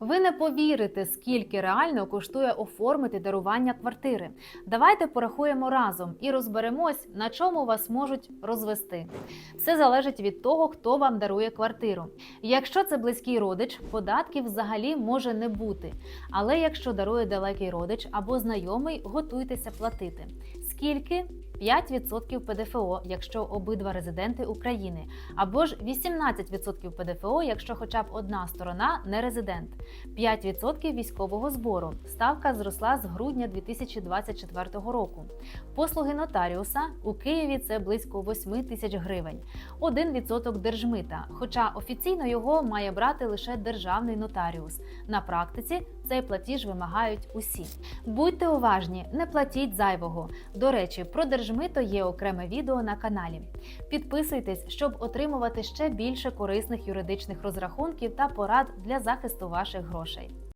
Ви не повірите, скільки реально коштує оформити дарування квартири. Давайте порахуємо разом і розберемось, на чому вас можуть розвести. Все залежить від того, хто вам дарує квартиру. Якщо це близький родич, податків взагалі може не бути. Але якщо дарує далекий родич або знайомий, готуйтеся платити. Скільки? 5% ПДФО, якщо обидва резиденти України, або ж 18% ПДФО, якщо хоча б одна сторона не резидент, 5% військового збору. Ставка зросла з грудня 2024 року. Послуги нотаріуса у Києві це близько 8 тисяч гривень, 1% держмита, хоча офіційно його має брати лише державний нотаріус. На практиці цей платіж вимагають усі. Будьте уважні, не платіть зайвого. До речі, про держмито є окреме відео на каналі. Підписуйтесь, щоб отримувати ще більше корисних юридичних розрахунків та порад для захисту ваших грошей.